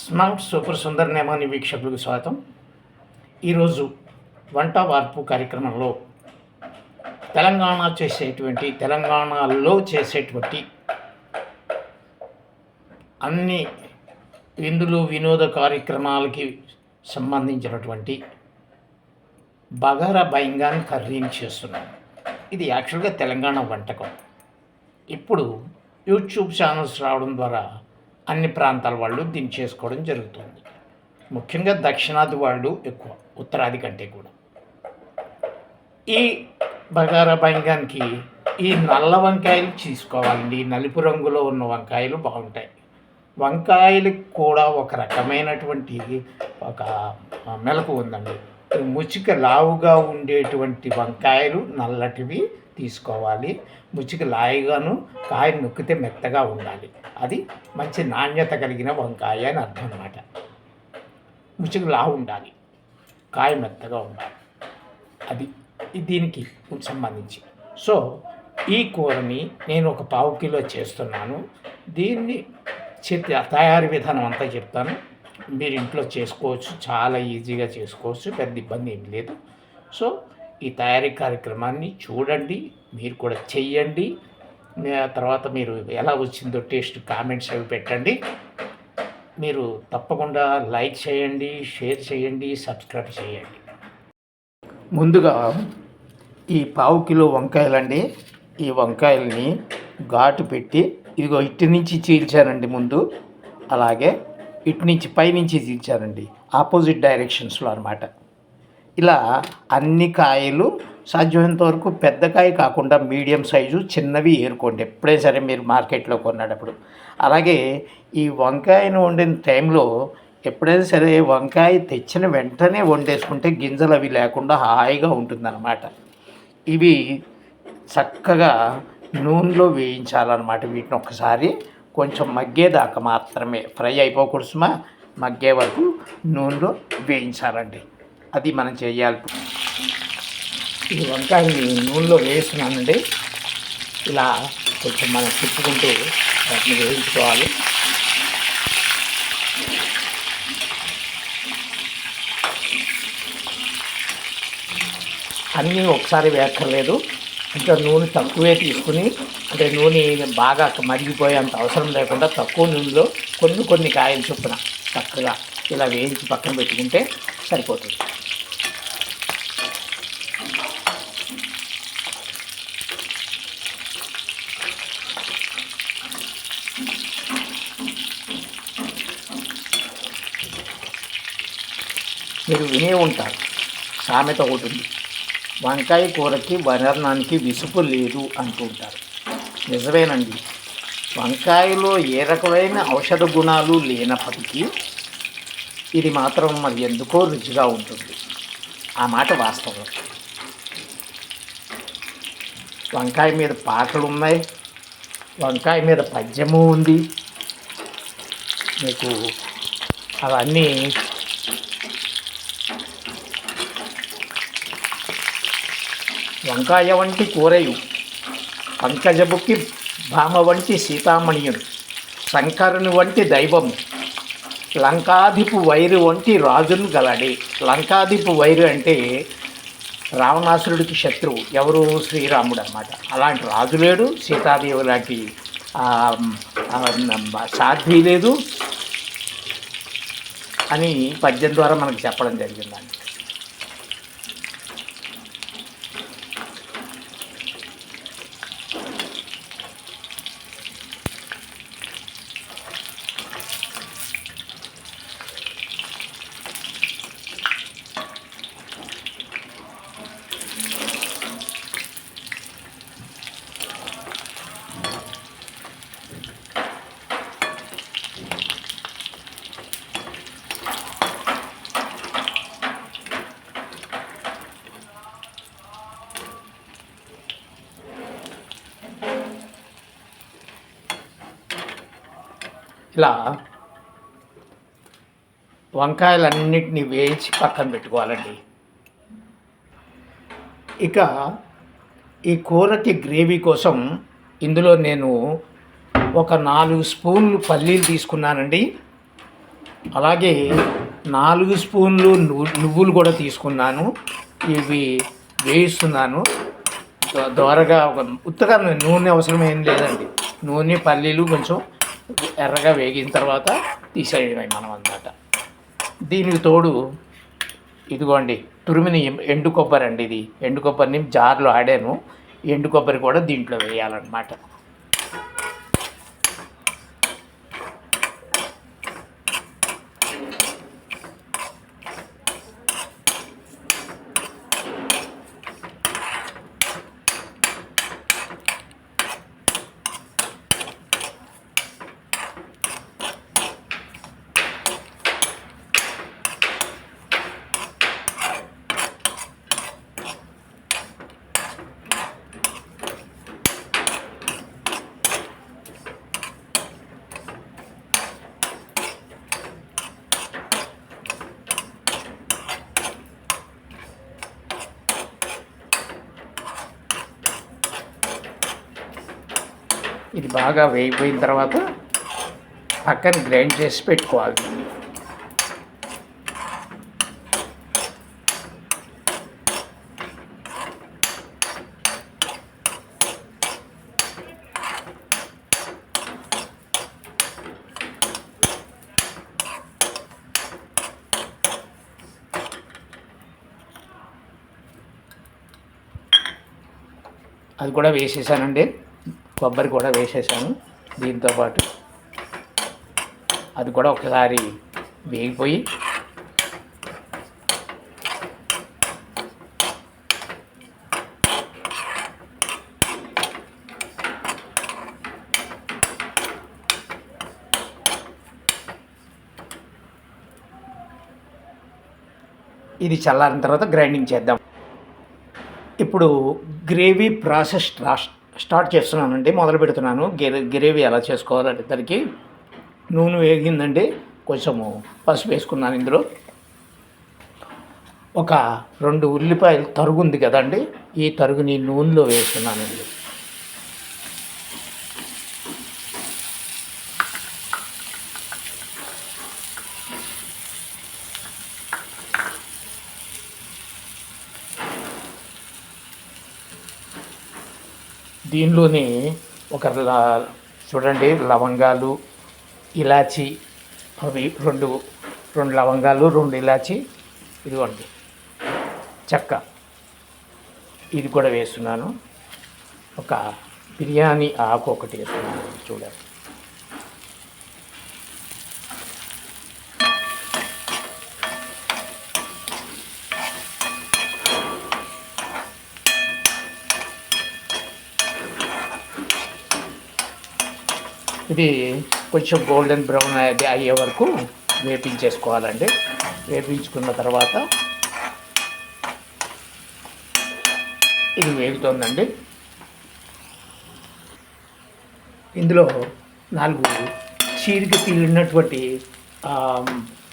Smart super Sundar Nemani వీక్షకులకు స్వాగతం. ఈరోజు వంట వార్పు కార్యక్రమంలో తెలంగాణ చేసేటువంటి తెలంగాణలో చేసేటువంటి అన్ని విందులు వినోద కార్యక్రమాలకి సంబంధించినటువంటి బగారా భయంగాన్ని కర్రీని చేస్తున్నాం. ఇది యాక్చువల్గా తెలంగాణ వంటకం. ఇప్పుడు యూట్యూబ్ ఛానల్స్ రావడం ద్వారా అన్ని ప్రాంతాల వాళ్ళు దీన్ని చేసుకోవడం జరుగుతుంది. ముఖ్యంగా దక్షిణాది వాళ్ళు ఎక్కువ ఉత్తరాది కంటే కూడా. ఈ బగారా బైంగానికి ఈ నల్ల వంకాయలు తీసుకోవాలండి. నలుపు రంగులో ఉన్న వంకాయలు బాగుంటాయి. వంకాయలకు కూడా ఒక రకమైనటువంటి ఒక మెలకు ఉందండి. ముచిక లావుగా ఉండేటువంటి వంకాయలు నల్లటివి తీసుకోవాలి. ముచిక లాయిగాను కాయ నొక్కితే మెత్తగా ఉండాలి. అది మంచి నాణ్యత కలిగిన వంకాయ అని అర్థం అనమాట ముచిక లావు ఉండాలి. కాయ మెత్తగా ఉండాలి. అది దీనికి సంబంధించి. సో ఈ కూరని నేను ఒక పావు కిలో చేస్తున్నాను. దీన్ని తయారీ విధానం అంతా చెప్తాను. మీరు ఇంట్లో చేసుకోవచ్చు చాలా ఈజీగా చేసుకోవచ్చు పెద్ద ఇబ్బంది ఏం లేదు. సో ఈ తయారీ కార్యక్రమాన్ని చూడండి మీరు కూడా చెయ్యండి. తర్వాత మీరు ఎలా వచ్చిందో టేస్ట్ కామెంట్స్ అవి పెట్టండి. మీరు తప్పకుండా లైక్ చేయండి షేర్ చేయండి సబ్స్క్రైబ్ చేయండి. ముందుగా ఈ పావు కిలో వంకాయలండి. ఈ వంకాయల్ని ఘాటు పెట్టి ఇదిగో ఇటు నుంచి చీల్చానండి ముందు. అలాగే ఇటు నుంచి పైనుంచి చీల్చానండి. ఆపోజిట్ డైరెక్షన్స్లో అనమాట ఇలా అన్ని కాయలు సాధ్యమైనంత వరకు పెద్ద కాయ కాకుండా మీడియం సైజు చిన్నవి ఏరుకోండి. ఎప్పుడైనా సరే మీరు మార్కెట్లో కొన్నప్పుడు. అలాగే ఈ వంకాయను వండిన టైంలో ఎప్పుడైనా సరే వంకాయ తెచ్చిన వెంటనే వండేసుకుంటే గింజలు అవి లేకుండా హాయిగా ఉంటుందన్నమాట. ఇవి చక్కగా నూనెలో వేయించాలన్నమాట వీటిని ఒకసారి కొంచెం మగ్గేదాకా మాత్రమే. ఫ్రై అయిపోకూడదుమా మగ్గే వరకు నూనెలో వేయించాలండి. అది మనం చేయాలి. ఈ వంకాయని నూనెలో వేస్తున్నానండి. ఇలా కొంచెం మనం తిప్పుకుంటూ వాటిని వేయించుకోవాలి. అన్నీ ఒకసారి వేయక్కర్లేదు. ఇంకా నూనె తక్కువే తీసుకుని అంటే నూనె బాగా మరిగిపోయేంత అవసరం లేకుండా తక్కువ నూనెలో కొన్ని కొన్ని కాయలు చొప్పున చక్కగా ఇలా వేయించి పక్కన పెట్టుకుంటే సరిపోతుంది. మీరు వినే ఉంటారు. సామెత ఒకటి ఉంది. వంకాయ కూరకి వనర్ణానికి విసుపు లేదు అంటూ ఉంటారు. నిజమేనండి. వంకాయలో ఏ రకమైన ఔషధ గుణాలు లేనప్పటికీ ఇది మాత్రం మరి ఎందుకో రుచిగా ఉంటుంది. ఆ మాట వాస్తవం. వంకాయ మీద పాటలు ఉన్నాయి. వంకాయ మీద పద్యము ఉంది. మీకు అవన్నీ వంకాయ వంటి కూరయు. పంకజబుకి భామ వంటి సీతామణియుడు. శంకరుని వంటి దైవము లంకాధిపు వైరు వంటి రాజును గలడి. లంకాధిపు వైరు అంటే రావణాసురుడికి శత్రువు. ఎవరు? శ్రీరాముడు అనమాట అలాంటి రాజు లేడు. సీతాదేవి లాంటి సాధ్వి లేదు అని పద్యం ద్వారా మనకు చెప్పడం జరిగిందండి. ఇలా వంకాయలన్నిటిని వేయించి పక్కన పెట్టుకోవాలండి. ఇక ఈ కూరకి గ్రేవీ కోసం ఇందులో నేను ఒక నాలుగు స్పూన్లు పల్లీలు తీసుకున్నానండి. అలాగే నాలుగు స్పూన్లు నువ్వులు కూడా తీసుకున్నాను. ఇవి వేయిస్తున్నాను. దో- దోరగా ఒక ఉత్తగా నూనె అవసరం ఏం లేదండి. నూనె పల్లీలు కొంచెం ఎర్రగా వేగిన తర్వాత తీసేయడమే మనం అన్నమాట. దీనికి తోడు ఇదిగోండి తురిమిన ఎండు కొబ్బరి అండి ఇది. ఎండు కొబ్బరిని జార్లో ఆడాను. ఎండు కొబ్బరి కూడా దీంట్లో వేయాలన్నమాట. ఇది బాగా వేగిపోయిన తర్వాత పక్కన గ్రైండ్ చేసి పెట్టుకోవాలి. అది కూడా వేసేసానండి. కొబ్బరి కూడా వేసేసాను. దీంతో పాటు అది కూడా ఒకసారి వేగిపోయి ఇది చల్లారిన తర్వాత గ్రైండింగ్ చేద్దాం. ఇప్పుడు గ్రేవీ ప్రాసెస్ రాష్ట్ర స్టార్ట్ చేస్తున్నానండి మొదలు పెడుతున్నాను. గిరే- గ్రేవీ ఎలా చేసుకోవాలంటే దానికి నూనె వేగిందండి కొంచెము పసుపు వేసుకున్నాను ఇందులో. ఒక రెండు ఉల్లిపాయలు తరుగు ఉంది కదండి ఈ తరుగుని నూనెలో వేస్తున్నానండి. దీనిలోని ఒక చూడండి లవంగాలు ఇలాచి అవి రెండు రెండు లవంగాలు రెండు ఇలాచి ఇదిగోండి చెక్క. ఇది కూడా వేస్తున్నాను. ఒక బిర్యానీ ఆకు ఒకటి వేస్తున్నాను చూడండి. ఇది కొంచెం గోల్డెన్ బ్రౌన్ అది అయ్యే వరకు వేపించేసుకోవాలండి. వేపించుకున్న తర్వాత ఇది వేగుతోందండి. ఇందులో నాలుగు చీరికి తీరినటువంటి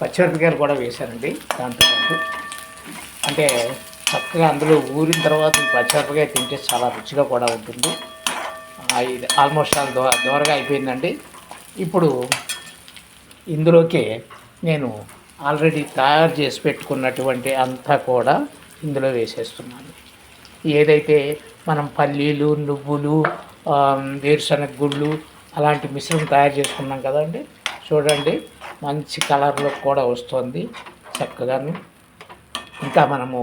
పచ్చిమిరపకాయలు కూడా వేశానండి దాంతోపాటు అంటే చక్కగా అందులో ఊరిన తర్వాత ఈ పచ్చిమిరపకాయ తింటే చాలా రుచిగా కూడా ఉంటుంది. ఇది ఆల్మోస్ట్ ఆల్ దో దోరగా అయిపోయిందండి. ఇప్పుడు ఇందులోకి నేను ఆల్రెడీ తయారు చేసి పెట్టుకున్నటువంటి అంతా కూడా ఇందులో వేసేస్తున్నాను. ఏదైతే మనం పల్లీలు నువ్వులు వేరుశనగ గుళ్ళు అలాంటి మిశ్రమం తయారు చేసుకున్నాం కదండి. చూడండి మంచి కలర్లో కూడా వస్తుంది చక్కగాను. ఇంకా మనము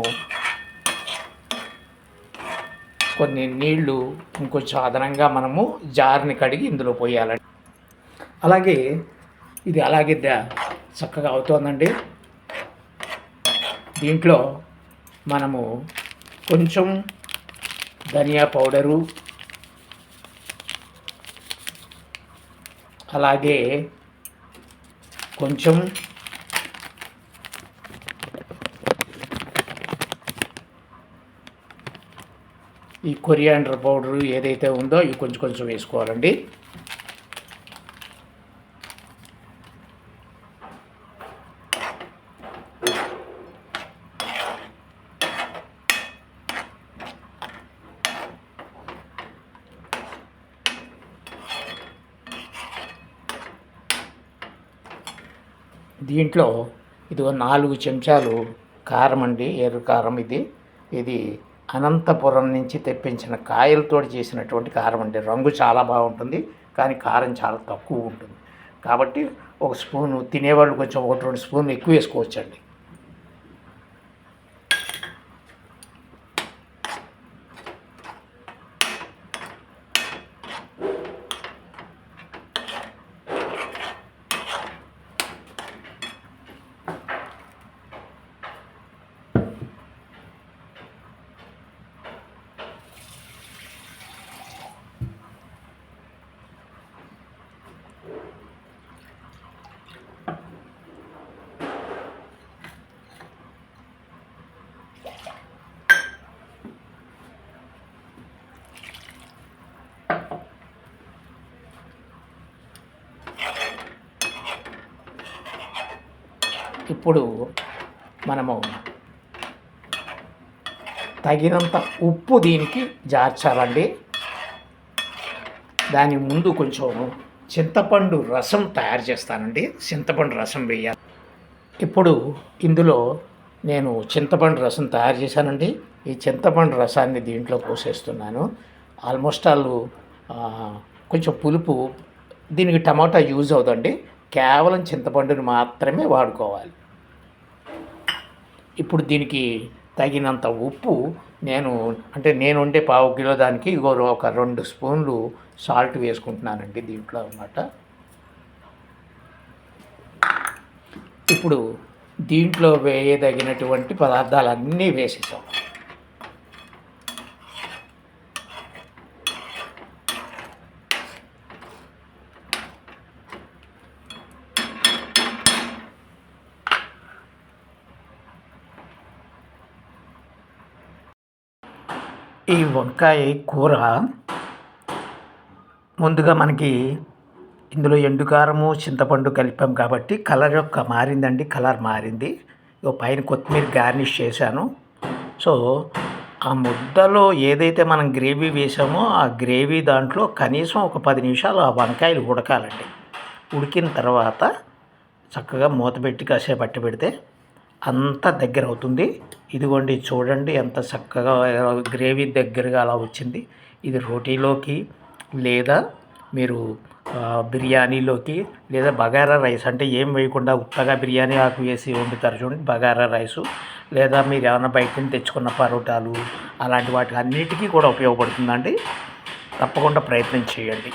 కొన్ని నీళ్ళు ఇంకొంచెం అదనంగా మనము జార్ని కడిగి ఇందులో పోయాలండి. అలాగే ఇది అలాగే ద- చక్కగా అవుతోందండి. దీంట్లో మనము కొంచెం ధనియా పౌడరు అలాగే కొంచెం ఈ కొరియాండర్ పౌడర్ ఏదైతే ఉందో ఇవి కొంచెం కొంచెం వేసుకోవాలండి. దీంట్లో ఇదిగో నాలుగు చెంచాలు కారం అండి ఎర్ర కారం ఇది. ఇది అనంతపురం నుంచి తెప్పించిన కాయలతో చేసినటువంటి కారం అండి. రంగు చాలా బాగుంటుంది కానీ కారం చాలా తక్కువ ఉంటుంది. కాబట్టి ఒక స్పూను తినేవాళ్ళు కొంచెం ఒకటి రెండు స్పూన్లు ఎక్కువ వేసుకోవచ్చండి. ఇప్పుడు మనము తగినంత ఉప్పు దీనికి జార్చాలండి. దాని ముందు కొంచెం చింతపండు రసం తయారు చేస్తానండి. చింతపండు రసం వేయాలి. ఇప్పుడు ఇందులో నేను చింతపండు రసం తయారు చేశానండి. ఈ చింతపండు రసాన్ని దీంట్లో పోసేస్తున్నాను. ఆల్మోస్ట్ ఆల్ కొంచెం పులుపు దీనికి టమాటా యూజ్ అవుదండి. కేవలం చింతపండుని మాత్రమే వాడుకోవాలి. ఇప్పుడు దీనికి తగినంత ఉప్పు నేను అంటే నేను ఉండే పావు కిలో దానికి ఇగో ఒక రెండు స్పూన్లు సాల్ట్ వేసుకుంటున్నానండి దీంట్లో అన్నమాట. ఇప్పుడు దీంట్లో వేయదగినటువంటి పదార్థాలన్నీ వేసేసాం. ఈ వంకాయ కూర ముందుగా మనకి ఇందులో ఎండుకారము చింతపండు కలిపాం కాబట్టి కలర్ యొక్క మారిందండి కలర్ మారింది. ఇక పైన కొత్తిమీర గార్నిష్ చేశాను. సో ఆ ముద్దలో ఏదైతే మనం గ్రేవీ వేసామో ఆ గ్రేవీ దాంట్లో కనీసం ఒక పది నిమిషాలు ఆ వంకాయలు ఉడకాలండి. ఉడికిన తర్వాత చక్కగా మూత పెట్టి కాసేపు పట్టి పెడితే అంత దగ్గర అవుతుంది. ఇదిగోండి చూడండి ఎంత చక్కగా గ్రేవీ దగ్గరగా అలా వచ్చింది. ఇది రోటీలోకి లేదా మీరు బిర్యానీలోకి లేదా బగారా రైస్ అంటే ఏం వేయకుండా ఉత్తగా బిర్యానీ ఆకు వేసి వండుతారు చూడండి బగారా రైసు లేదా మీరు ఏమైనా బయట నుంచి తెచ్చుకున్న పరోటాలు అలాంటి వాటి అన్నిటికీ కూడా ఉపయోగపడుతుందండి. తప్పకుండా ప్రయత్నం చేయండి.